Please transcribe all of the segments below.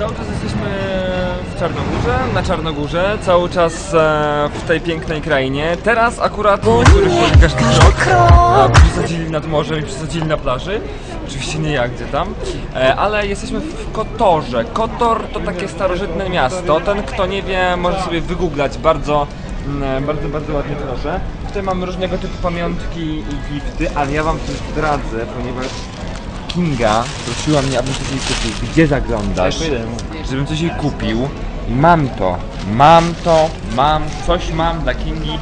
Cały czas jesteśmy w Czarnogórze, na Czarnogórze, cały czas e, w tej pięknej krainie. Teraz akurat w niektórych boli każdy krok. E, przesadzili nad morzem i przesadzili na plaży. Oczywiście nie jak gdzie tam, e, ale jesteśmy w Kotorze. Kotor to takie starożytne miasto. Ten kto nie wie może sobie wygooglać bardzo, mm, bardzo, bardzo ładnie proszę. Tutaj mamy różnego typu pamiątki i gifty, ale ja wam coś zdradzę, ponieważ Kinga prosiła mnie, abym coś jej kupił. Gdzie zaglądasz? Żebym coś jej kupił. I mam to, mam to, mam, coś mam dla Kingi.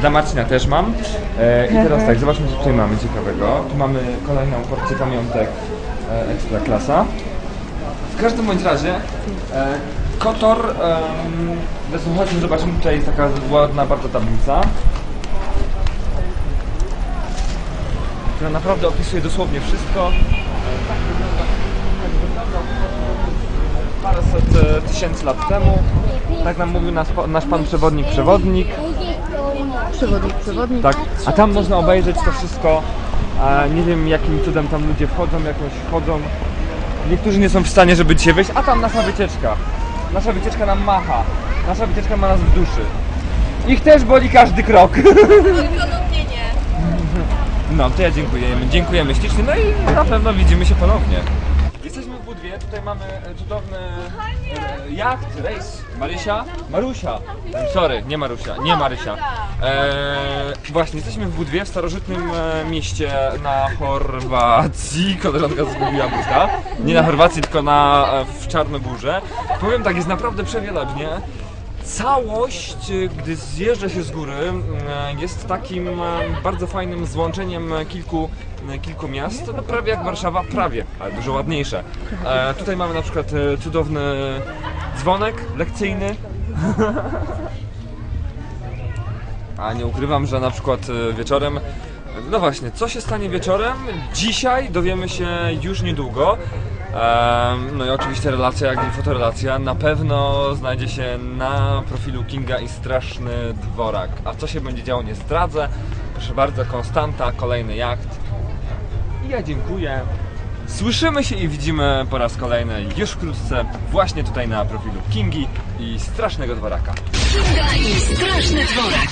Dla Marcina też mam. E, I teraz tak, zobaczmy co tutaj mamy ciekawego. Tu mamy kolejną porcję pamiątek e, ekstra klasa. W każdym bądź razie e, Kotor, zresztą chodźmy zobaczymy, tutaj jest taka ładna bardzo tablica. która naprawdę opisuje dosłownie wszystko. Paręset e, tysięcy lat temu. Tak nam mówił nas, nasz pan przewodnik, przewodnik. Przewodnik, przewodnik. Tak, a tam można obejrzeć to wszystko. A nie wiem jakim cudem tam ludzie wchodzą, jakoś chodzą. Niektórzy nie są w stanie, żeby dzisiaj wejść, a tam nasza wycieczka. Nasza wycieczka nam macha. Nasza wycieczka ma nas w duszy. Ich też boli każdy krok. No, to ja dziękujemy. Dziękujemy ślicznie, no i na pewno widzimy się ponownie. Jesteśmy w Budwie, tutaj mamy e, cudowny e, jacht, rejs. Marysia? Marusia. Sorry, nie Marusia, nie Marysia. E, właśnie, jesteśmy w Budwie, w starożytnym mieście na Chorwacji. Koleżanka zgubiła buta. Nie na Chorwacji, tylko na, w Czarnogórze. Powiem tak, jest naprawdę przewielebnie. Całość, gdy zjeżdża się z góry, y, jest takim y, bardzo fajnym złączeniem kilku, y, kilku miast, no prawie jak Warszawa, prawie, ale dużo ładniejsze. E, tutaj mamy na przykład y, cudowny dzwonek lekcyjny. A nie ukrywam, że na przykład y, wieczorem no właśnie, co się stanie wieczorem? Dzisiaj dowiemy się już niedługo. No i oczywiście relacja, jak i fotorelacja na pewno znajdzie się na profilu Kinga i Straszny Dworak. A co się będzie działo nie zdradzę. Proszę bardzo, Konstanta, kolejny jacht. I ja dziękuję. Słyszymy się i widzimy po raz kolejny już wkrótce właśnie tutaj na profilu Kingi i Strasznego Dworaka. Kinga i straszny dworak.